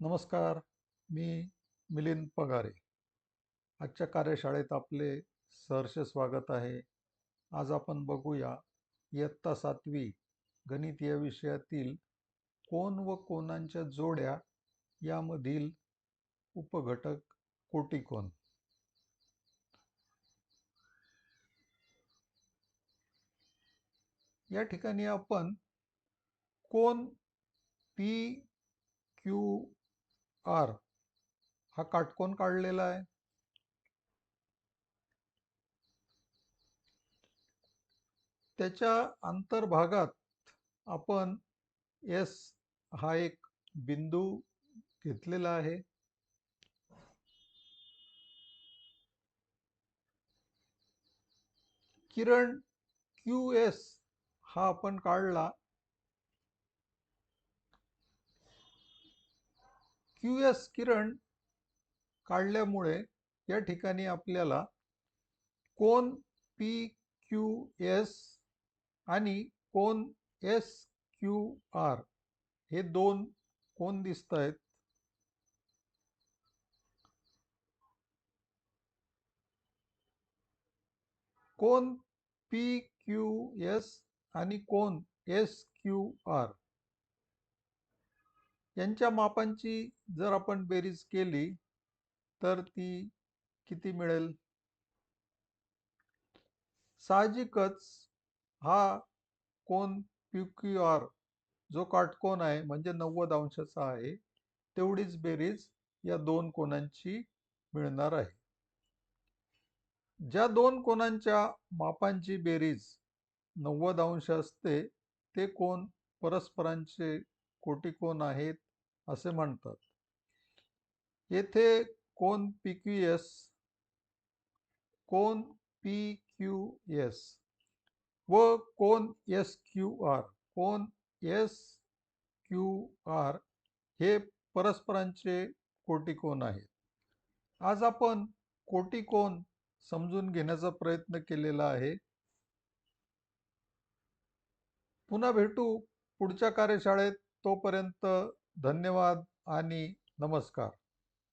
नमस्कार मी मिलिंद पगारे. आजच्या कार्यशाळेत आपले सहर्ष स्वागत आहे. आज आपण बघूया इयत्ता सातवी गणित या विषयातील कोण व कोणांच्या जोड्या यामधील उपघटक कोटिकोन या ठिकाणी आपण कोण पी क्यू आर हा काटकोन काढलेला आहे? त्याच्या अंतर्भागात आपण एस हा एक बिंदू घेतलेला आहे. किरण क्यू एस हा आपण काढला. क्यू एस किरण काढल्यामुळे या ठिकाणी आपल्याला कोण पी क्यू एस आणि कोण एस क्यू आर हे दोन कोण दिसत आहेत. कोण पी क्यू एस आणि कोण एस क्यू आर यांच्या मापांची जर आपण बेरीज केली तर ती किती मिळेल? साहजिकच हा कोण पी क्यू आर जो काटकोन आहे म्हणजे नव्वद अंशाचा आहे तेवढीच बेरीज या दोन कोणांची मिळणार आहे. ज्या दोन कोणांच्या मापांची बेरीज नव्वद अंश असते ते कोण परस्परांचे कोटिकोण आहेत असे म्हणतात. येथे कोण पी क्यू एस कोण पी क्यू एस व कोण एस क्यू आर कोन एस क्यू आर हे परस्परांचे कोटिकोन आहेत. आज आपण कोटिकोन समजून घेण्याचा प्रयत्न केलेला आहे. पुन्हा भेटू पुढच्या कार्यशाळेत. तोपर्यंत धन्यवाद आणि नमस्कार.